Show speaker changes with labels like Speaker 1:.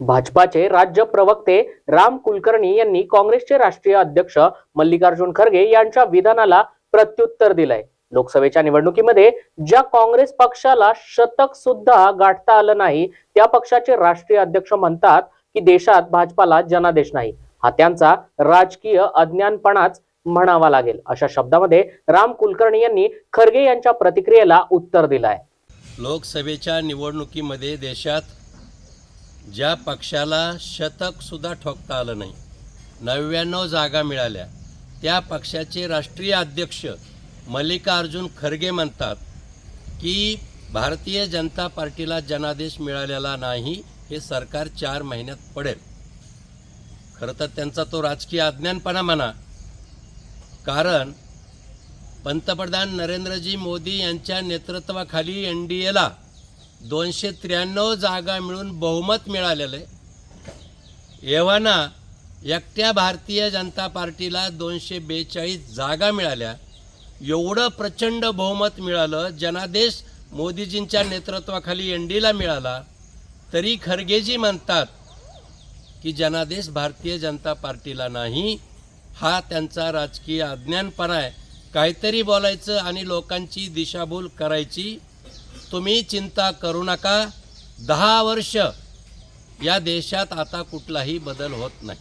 Speaker 1: भाजपाचे राज्य प्रवक्ते राम कुलकर्णी यांनी काँग्रेसचे राष्ट्रीय अध्यक्ष मल्लिकार्जुन खरगे यांच्या विधानाला प्रत्युत्तर दिलंय. लोकसभेच्या निवडणुकीमध्ये ज्या काँग्रेस पक्षाला शतक सुद्धा गाठता आलं नाही त्या पक्षाचे राष्ट्रीय अध्यक्ष म्हणतात की देशात भाजपाला जनादेश नाही. हा त्यांचा राजकीय अज्ञानपणाच म्हणावा लागेल. अशा शब्दामध्ये राम कुलकर्णी यांनी खरगे यांच्या प्रतिक्रियेला उत्तर दिलंय.
Speaker 2: लोकसभेच्या निवडणुकीमध्ये देशात ज्या पक्षाला शतकसुद्धा ठोकता आलं नाही नव्याण्णव जागा मिळाल्या त्या पक्षाचे राष्ट्रीय अध्यक्ष मल्लिकार्जुन खरगे म्हणतात की भारतीय जनता पार्टीला जनादेश मिळालेला नाही हे सरकार चार महिन्यात पडेल. खरं तर त्यांचा तो राजकीय अज्ञानपणा म्हणा. कारण पंतप्रधान नरेंद्रजी मोदी यांच्या नेतृत्वाखाली एन डी एला दोनशे त्र्याण्णव जागा मिळून बहुमत मिळालेलं आहे. एव्हाना एकट्या भारतीय जनता पार्टीला दोनशे बेचाळीस जागा मिळाल्या. एवढं प्रचंड बहुमत मिळालं. जनादेश मोदीजींच्या नेतृत्वाखाली एन डीला मिळाला. तरी खरगेजी म्हणतात की जनादेश भारतीय जनता पार्टीला नाही. हा त्यांचा राजकीय अज्ञानपणा आहे. काहीतरी बोलायचं आणि लोकांची दिशाभूल करायची तुम्ही चिंता करू नका. दहा वर्ष या देशात आता कुठलाही बदल होत नाही.